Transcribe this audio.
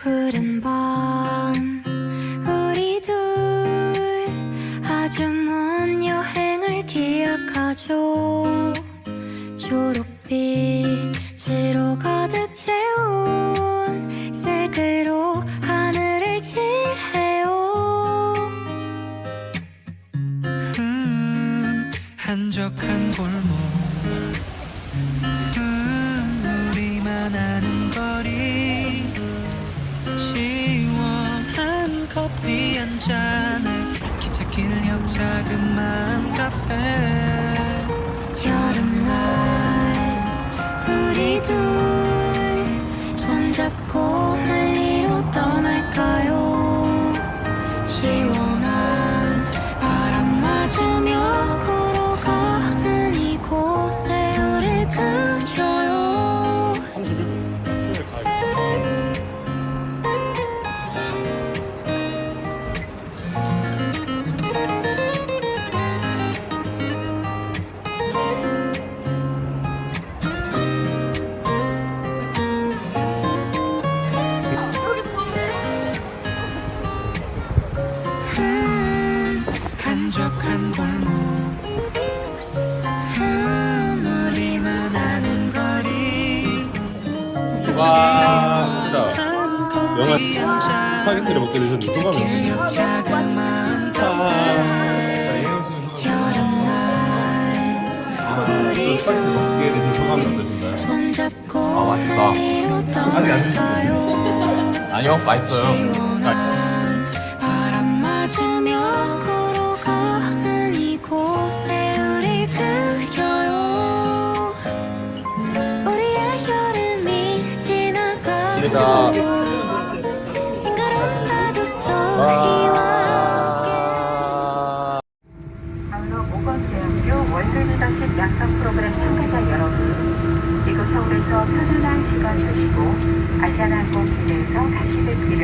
푸른 밤 우리 둘 아주 먼 여행을 기억하죠. 초록빛으로 가득 채운 색으로 하늘을 칠해요. 음, 한적한 골목. 음, 한 잔에 기찻길역 자그마한 카페. 여름날 우리 둘 손잡고 와 진짜 영화 스파게티를 먹게 자그마한 카페 여름날 또 스파게티 먹게 되신 소감이 어떠신가요? 아, 맛있다. 아직 안 떠날까요 아니요, 맛있어요. 소리와 아울러 모건대학교 월드리더십 양성 프로그램 참가자 여러분, 이곳 서울에서 편안한 시간 되시고 아시아나항공 기내에서 다시 뵙기를